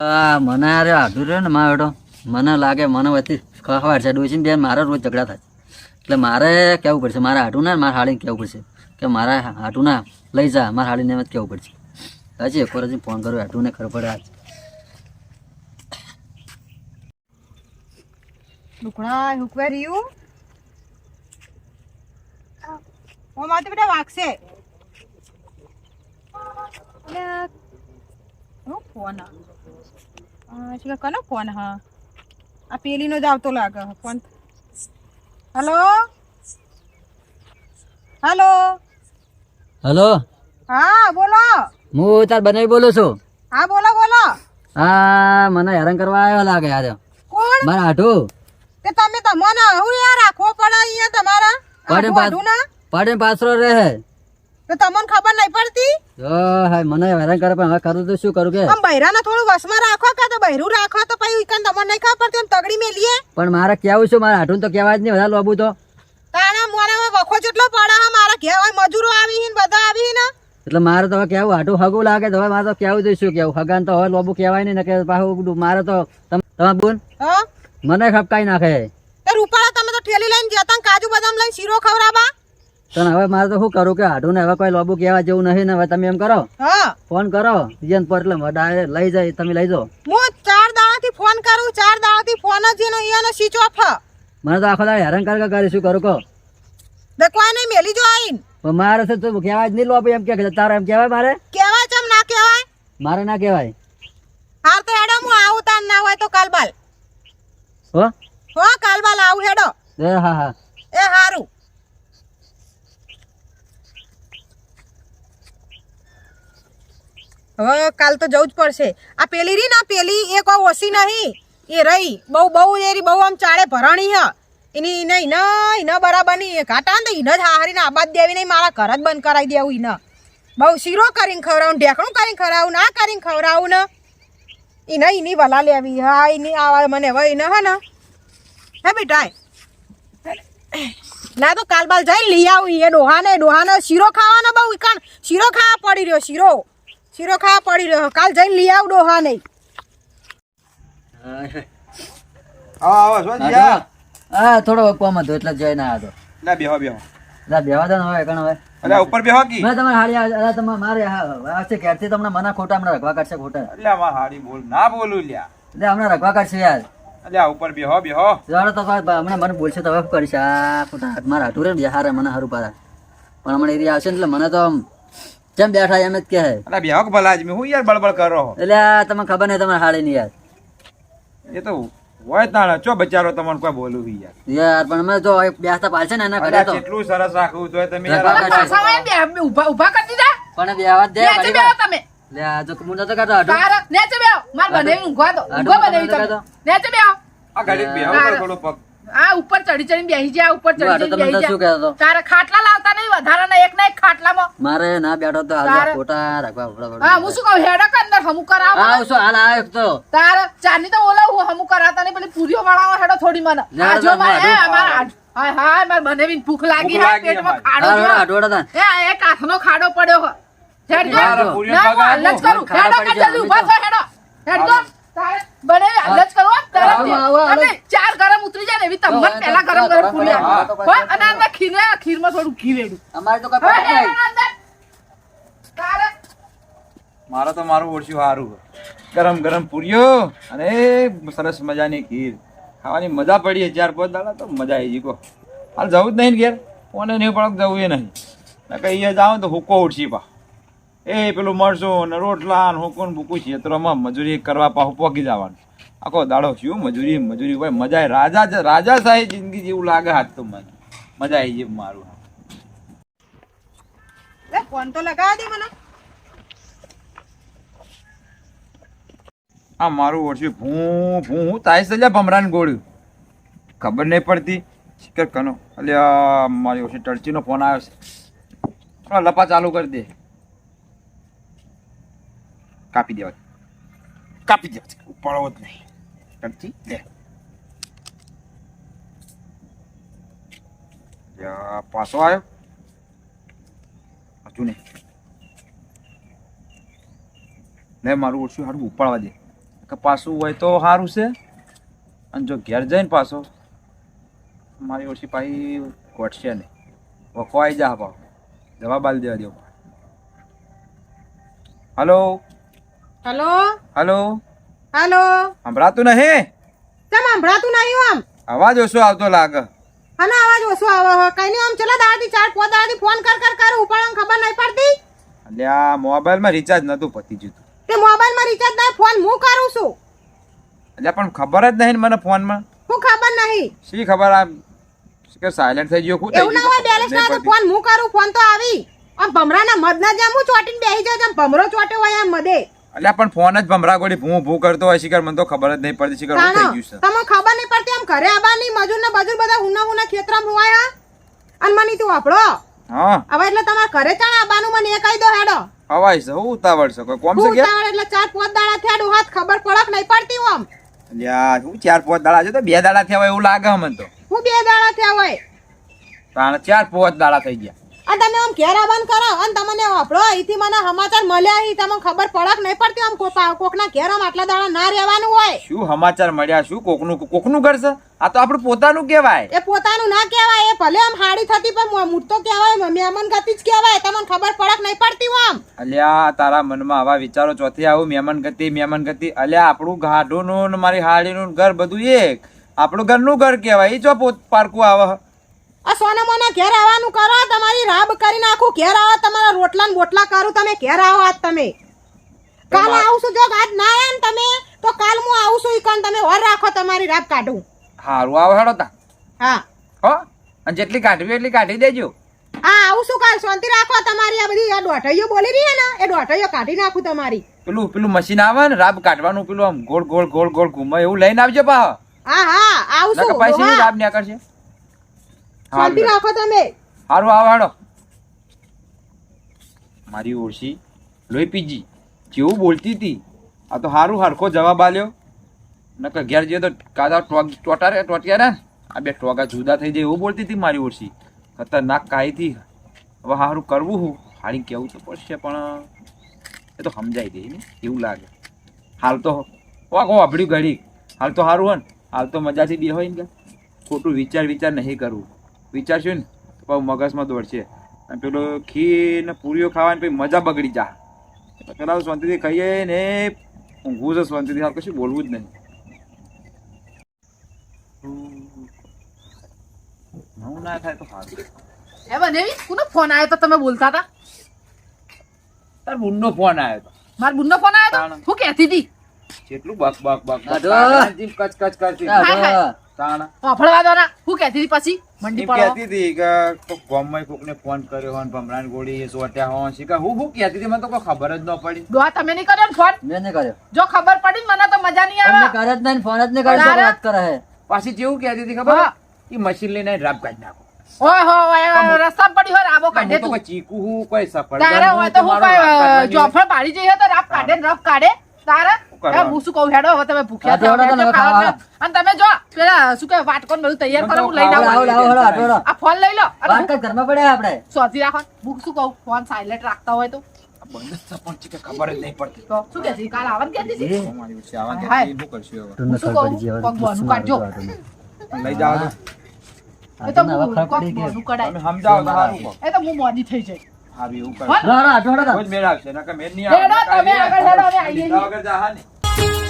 મને અરે આઢું રહ્યો ને મા બેટો મને લાગે મને વચ્ચે ખખવાડ છે ડોસી બેન મારા રોજ ઝઘડા થાય. એટલે મારે કહેવું પડશે? મારે હાટું ના મારે હાડીને કહેવું પડશે? કે મારા હાટું ના લઈ જા, મારા હાડીને એમ જ કહેવું પડશે? હજી એક વાર હજી ફોન કર્યો હાટું ને ખબર પડે આજ ફોન છે કનો ફોન હા? આ પેલીનો જ આવતો લાગે ફોન. હલો? હલો? હલો? હા બોલો. હું તાર બનાવી બોલું છું. હા બોલો બોલો. હા મને હેરાન કરવા આવ્યો લાગે યાર કોણ? મારા હાટું. તે તમે તમને હું યાર આખો પડે અહીંયા તમારા? પડે પાછ- રહે? તો તમને ખબર નહીં પડતી? હાય મને હેરાન કરે પણ હવે કરું તો શું કરું કે? આમ બૈરાને થોડું વસમાં રાખો કે તો બૈરું રાખો તો પછી ઈકન તમને નહીં ખબર પડતી તગડી મેલીએ. પણ મારે કેવું છું? મારા હાટું તો કહેવાય જ નહીં વધારે લોબું તો. તાણા હવે વખો જેટલો પડે હા મારા ઘેર હોય મજૂરો આવી ને બધા આવી ને. એટલે મારે તો હવે કેવું હાટું હગું લાગે તો હવે મારે તો કેવું જોઈશું કેવું? હગાન તો હવે લોબું કહેવાય નહીં ને કે પાછું મારે તો તમે બોલ હા? મને ખપકાઈ નાખે. રૂપાળા તમે તો ઠેલી લઈને જતા કાજુ બદામ લઈને શીરો ખવડાવવા? તને હવે મારે તો શું કરું કે હાડું ને હવે કોઈ લોબુ કહેવા જેવું નહીં ને હવે તમે એમ કરો. હા. ફોન કરો. સીઝન પર એટલે ડાયરેક્ટ લઈ જાય તમે લઈ જાઓ. હું ચાર દાડાથી ફોન કરું ચાર દાડાથી ફોન જ એનો એનો સ્વિચ ઓફ મને તો આખો દાડો હેરાન કર કરી શું કરું કહો. દેખવાય નહીં મેલી જો આઈન પણ મારે છે તું કહેવાય જ નહીં લોબુ એમ કે તારે એમ કહેવાય મારે? કહેવાય ચમ ના કહેવાય? મારે ના કહેવાય. હાર તો હેડો હું આવું તાન ના હોય તો કાલબાલ હો? હો કાલબાલ આવું હેડો. એ હા હા. એ હારું. હવે કાલ તો જવું જ પડશે. આ પેલી રી ના પેલી, એ કોઈ ઓછી નહીં. એ રહી. બહુ બહુ એ રહી, બહુ આમ ચાળે ભરાણી હ. એની એને એને એને બરાબર નહીં ઘાટા ને એને જ હારીને આબાદ દેવી નહીં મારા ઘર જ બંધ કરાવી દેવું એને બહુ શીરો કરીને ખવડાવું ઢેકણું કરીને ખવડાવું ના કરીને ખવડાવું ને. એને એની વલા લેવી હા એની આવા મને હવે એને હે ને. હે બેટા. ના તો કાલ બાલ જઈને લઈ આવું એ ડોહાને ડોહાને શીરો ખાવાનો બહુ કારણ શીરો ખાવા પડી રહ્યો, શીરો. શીરો ખા પડી રહ્યો. કાલ જઈને લઈ આવું ડોહાને આવો આવો શું છે થોડો કોમ હતો એટલે જઈને આવ્યો હતો લે બેહો બેહો. એટલે બેવા દો હવે કણ હવે. અરે ઉપર બેહો કી. મેં તમારે હાડી આ- આ મારે હા, આવશે તમને મના ખોટા હમણાં રખવા કાઢશે ખોટા. એટલે આમાં હાડી બોલ. ના બોલું લ્યા. એટલે હમણાં રખવા કાઢશે યાર. ઉપર બેહો બેહો. જાણો તો હમણાં મને બોલશે તો હવે કરીશ? આ ખોટા હાથ મારા હાટું રે ને હારે મને હારું પાડે. પણ હમણાં એરિયા આવશે એટલે મને તો આમ જેમ બેઠા એમ જ કે એટલે બેહો ભલા આદમી હું યાર બળબળ કરો એટલે તમને ખબર નહીં તમારે હાડી ની યાર. એ તો હોય તાણે. ચો બચારો તમને કોઈ બોલું યાર. યાર પણ અમે જો બેસતા પાડશે ને એના ઘરે તો. કેટલું સરસ રાખવું તો તમે યાર. ઊભા ઊભા કરી દીધા? પણ બેવા દે ઘડીક બેહો તમે. લે આ જો હું નતો કાઢતો હાટું તારા નેચે બેહો. માર બને ઊંઘવા દો. ઊંઘવા બને તમે નેચે બેહો. આ ગાડી બેહો થોડું પગ. આ ઉપર ચડી ચડી બેસી જા ઉપર ચડી ચડી તમે ચડીને શું કહેતો તારે ખાટલા લાવતા નહીં વધારાના એક ના એક ખાટલામાં. મારે ના બેઠો તો આ ફોટા રાખવા પડે હા હું શું કહું હેડો કે અંદર હમુ કરાવ. આવ શું હાલ આવ્યો તો. તાર ચારની તો ઓલો હું હમુ કરાતા નહીં પેલી પૂરીઓ વાળાવો હેડો થોડી મને. ના, આ જો ના, મારે ના, અમારા હાય હાય મારે બનેવીને ભૂખ લાગી હા પેટમાં ખાડો જો. તા એ એક હાથનો ખાડો પડ્યો હો. પૂરીઓ ના, હું હાલ જ કરું. હેડો કે જલ્દી ઊભા થો, હેડો. હેડજો. તારે બનેવી હાલ જ કરો. અને ચાર ગરમ ઉતરી જાય ને એવી તમને પહેલા ગરમ ગરમ હો, અને અંદર ખીર ખીરમાં થોડું ઘી રેડું. અમારે તો કઈ. તારે મારે તો મારું ઓળશું સારું ગરમ ગરમ પૂરીઓ અને સરસ મજાની ખીર. ખાવાની મજા પડી ચાર પાંચ દાડા તો મજા આવી ગઈ. હાલ જવું જ નહીં ને ઘેર. કોને નહીં પડક જવું એ નહીં. કહીએ અહીંયા જાઉં તો હુકો ઉઠશી પા એ પેલું મળશો ને રોટલા ને હુકુન ભૂકું ક્ષેત્રોમાં મજૂરી કરવા પાછું પોકી જવાનું. આખો દાડો શું મજૂરી મજૂરી હોય મજા રાજા રાજા સાહેબ જિંદગી જેવું લાગે હાથ તો મને. મજા આવી જાય મારું. ફોન તો લગાવી દે મને. આ મારું ઓળશું ભૂ ભૂ હું તાઈ સજા ભમરાને ગોળ્યું. ખબર નહીં પડતી. શિકર કનો. અલ્યા મારી ઓછી ટર્ચીનો ફોન આવ્યો છે. લપા ચાલુ કરી દે. કાપી દેવા કાપી દેવા ઉપાડવો જ નહીં ટરચી લે પાછો આવ્યો હજુ નહીં લે મારું ઓછું સારું ઉપાડવા દે કે પાછું હોય તો સારું છે અને જો ઘેર જઈને પાછો મારી ઓછી પાછી ઘટશે નહીં વખવાઈ જા પાછો જવાબ આલી દેવા દેવો હલો હલો? હલો? હેલો? સંભળાતું નહીં? કેમ સંભળાતું નહીં આમ? અવાજ ઓછો આવતો લાગે. હા અવાજ ઓછો આવે હે. કઈ નહીં આમ ચલા દાદી ચાર પાંચ દાદી ફોન કર કર કર. ઉપાડવાની ખબર નહીં પડતી? એટલે આ મોબાઈલમાં રિચાર્જ નતું પતી જતું તે. મોબાઈલમાં રિચાર્જ નહીં ફોન હું કરું છું? એટલે પણ ખબર જ નહીં મને મને ફોનમાં. હું ખબર નહીં. શી ખબર આ કે સાયલેન્ટ થઈ ગયો થઈ એવું ના હોય બેલેન્સ ના તો ફોન હું કરું? ફોન તો આવી. આમ ભમરાના મદના જેમ હું ચોટીને બેહી જાઉં જેમ ભમરો ચોટ્યો હોય એમ મધે. એટલે પણ ફોન જ ભમરા ગોળી ભૂ ભૂ કરતો હોય શિકર મને તો ખબર જ નહીં પડતી શિકર થઈ ગયું છે. તમને ખબર નહીં પડતી આમ ઘરે આબાની મજૂર ને બજૂર બધા હુના હુના ખેતરમાં હા અને મને તું આપડો હા. હવે એટલે તમારે ઘરે ચાણ આબાનું મને એ કહી દો હેડો. હવાય છે હું ઉતાવળ છે કોઈ કોમ છે કે? ઉતાવળ એટલે ચાર પાંચ દાડા થયા ડો હાથ ખબર પડક નહીં પડતી આમ. અલ્યા હું ચાર પાંચ દાડા છે તો? બે દાડા થયા હોય એવું લાગે મને તો. હું બે દાડા થયા હોય. તાણ ચાર પાંચ દાડા થઈ ગયા. અને તમે આમ ઘેર આબાન કરો અને તમને વાપરો અહીંથી મને સમાચાર મળ્યા અહીં તમને ખબર પડક નહીં પડતી આમ કોક- કોકના ઘેર આમ આટલા દાડા ના રહેવાનું હોય. શું સમાચાર મળ્યા? શું કોકનું કોકનું ઘર છે? આ તો આપણું પોતાનું કહેવાય. એ પોતાનું ના કહેવાય એ ભલે આમ હાડી થતી પણ મૂળ તો કહેવાય મહેમાન ગતિ જ કહેવાય તમને ખબર પડક નહીં પડતી આમ. અલ્યા તારા મનમાં આવા વિચારો ચોથી આવું મહેમાન ગતિ મહેમાન ગતિ. અલ્યા આપણું ગાઢોનું ને મારી હાડીનું ઘર બધું એક. આપણું ઘરનું ઘર કહેવાય. એ જો પારકું આવે આ સોના મોના ઘેર આવવાનું કરો તમારી રાબ કરી નાખું ઘેર આવો તમારા રોટલા ને બોટલા કરું તમે ઘેર આવો આજ તમે. કાલ આવશું જો આજ ના આવ્યા ને તમે તો કાલ હું આવશું ઈકન તમે ઓર રાખો તમારી રાબ કાઢું. હારું આવો હેડો તા. હા. હો? અને જેટલી કાઢવી એટલી કાઢી દેજો. હા આવું છું કાલ શાંતિ રાખો તમારી આ બધી આ દોઢૈયો બોલી રહી છે ને એ દોઢૈયો કાઢી નાખું તમારી. પેલું પેલું મશીન આવે ને રાબ કાઢવાનું પેલું આમ ગોળ ગોળ ગોળ ગોળ ઘૂમે એવું લઈને આવજો પા હા હા આવશું પૈસા રાબ ન્યા કરશે શાંતિ રાખો તમે. હારું આવો હેડો મારી ઓળશી. લોહી પીજી. જેવું બોલતી હતી. આ તો હારું હરખો જવાબ આલ્યો. નકર ઘેર જઈએ તો કાદા ટોક ટોટારે ટોટિયા ને આ બે ટોગા જુદા થઈ જાય એવું બોલતી હતી મારી ઓળશી. ખતરનાક કાયથી હવે હારું કરવું હું. હારી કેવું તો પડશે પણ એ તો સમજાઈ ગઈ ને. એવું લાગે. હાલ તો વાગો વાપર્યું ઘડી હાલ તો સારું હોય ને હાલ તો મજાથી બે હોય ને કે. ખોટું વિચાર વિચાર નહીં કરવું વિચારશું ને તો મગજમાં દોડશે. અને પેલો ખીર ને પૂરીઓ ખાવાની પછી મજા બગડી જા. એટલે પેલા તો શાંતિથી ખાઈએ ને ઊંઘવું છે શાંતિથી. હાલ કશું બોલવું જ નહીં. ના થાય તો એ બનેવી કોનો ફોન આવ્યો તો તમે બોલતા હતા? તાર બુનનો ફોન આવ્યો હતો મારા બુનનો ફોન આવ્યો. તો? હું કહેતી હતી. કેટલું બક બક બક જીમ કચ કચ કરતી આ હા, હા. તો તાણ. વાફળવા દો ના હું કહેતી હતી પછી? મંડી એમ કહેતી હતી કે કોક ગામમાં કોકને ફોન કર્યો હોય ને ગોળી સોટ્યા હોય શીખા હું હું કહેતી હતી? મને તો કોઈ ખબર જ ન પડી. ડોહા તમે નહીં કર્યો ને ફોન? મેં નહીં કર્યો. જો ખબર પડી મને તો મજા નહીં આવે. કરે જ નહીં ફોન જ નહીં કરે વાત કરે હે. પાછી જેવું કહેતી હતી ખબર. એ મશીન લઈને રાબ કાઢી નાખો. ઓય હો ઓય રસ્તા પડી હોય રાબો કાઢે તું ચીકુ હું કોઈ સફળ તારે હોય તો હું જોફળ પાડી જઈએ તો રાપ કાઢે રફ કાઢે. તારે? હું શું કહું હેડો હવે તમે ભૂખ્યા છો. અને તમે જો પેલા શું કે વાટકો બધું તૈયાર કરો હું લઈને આવું લાવો લાવો આ ફોન લઈ લો. અને ઘરમાં પડ્યા આપણે? શોધી રાખો હું શું કહું ફોન સાયલેન્ટ રાખતા હોય તો. મોડી થઈ જાય સારું એવું કરો. ના હેડો, આટલું રોજ મેળ આવશે નકર મેળ નહીં આવે. તમે આગળ હેડો, અમે આવીએ વગર જા હા ને.